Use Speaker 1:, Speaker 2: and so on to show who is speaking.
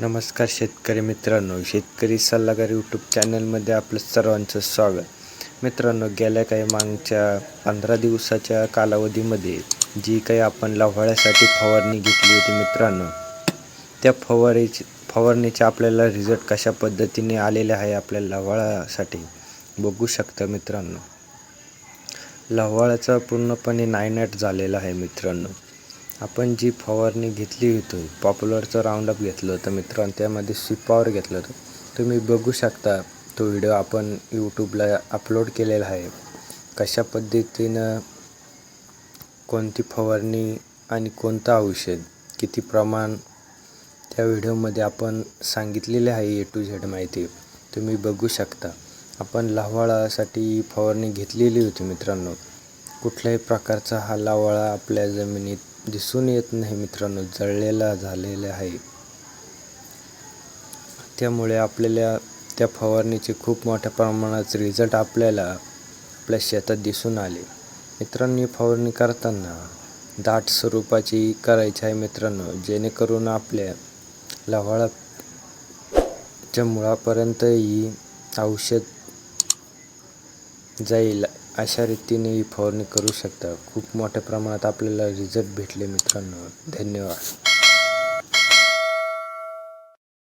Speaker 1: नमस्कार शेतकरी मित्रांनो शेतकरी सल्लागार यूट्यूब चॅनलमध्ये आपलं सर्वांचं स्वागत. मित्रांनो गेल्या काही मागच्या पंधरा दिवसाच्या कालावधीमध्ये जी काही आपण लव्हाळ्यासाठी फवारणी घेतली होती मित्रांनो त्या फवारीची फवारणीचे आपल्याला रिझल्ट कशा पद्धतीने आलेले आहे आपल्या लव्हाळ्यासाठी बघू शकता मित्रांनो. लव्हाळ्याचा पूर्णपणे नायनाट झालेला आहे मित्रांनो. आपण जी फवारणी घेतली होती पॉप्युलरचं राऊंडअप घेतलं होतं मित्रांनो त्यामध्ये शिपावर घेतलं होतं तुम्ही बघू शकता तो व्हिडिओ आपण यूट्यूबला अपलोड केलेला आहे. कशा पद्धतीनं कोणती फवारणी आणि कोणतं औषध किती प्रमाण त्या व्हिडिओमध्ये आपण सांगितलेले आहे ए टू झेड माहिती. तुम्ही बघू शकता. आपण लावाळासाठी फवारणी घेतलेली होती मित्रांनो. कुठल्याही प्रकारचा हा लावाळा आपल्या जमिनीत दिसून येत नाही मित्रांनो जळलेला झालेला आहे. त्यामुळे आपल्याला त्या फवारणीचे खूप मोठ्या प्रमाणात रिझल्ट आपल्याला आपल्या शेतात दिसून आले. मित्रांनो ही फवारणी करताना दाट स्वरूपाची करायची आहे मित्रांनो जेणेकरून आपल्या लव्हाळाच्या मुळापर्यंत ही औषध जाईल अशा रीतीने ही फवारणी करू शकता. खूप मोठ्या प्रमाणात आपल्याला रिझल्ट भेटले मित्रांनो. धन्यवाद.